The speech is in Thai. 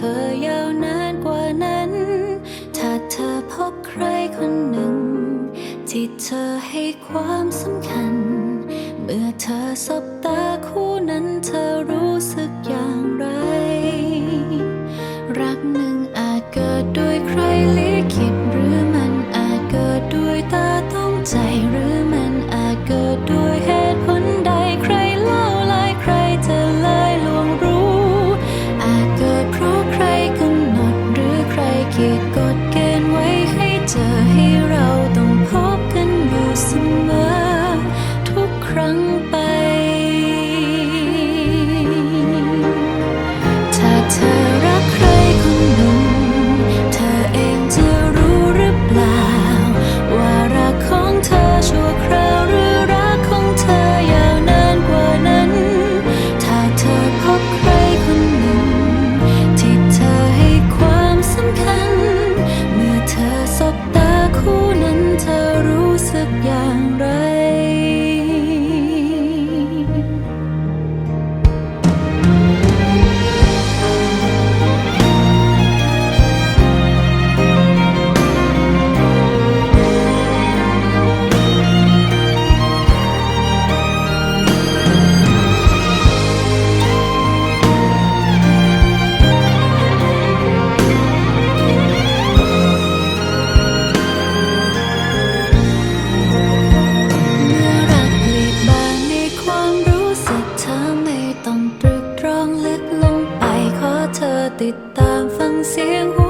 ธอยาวนานกว่านั้น ถ้าเธอพบใครคนหนึ่ง ที่เธอให้ความสำคัญ เมื่อเธอสบตาคู่นั้นเธอรู้สึกอย่างไร รักหนึ่ง ครั้งไป ติดตามฟังเสียงหัว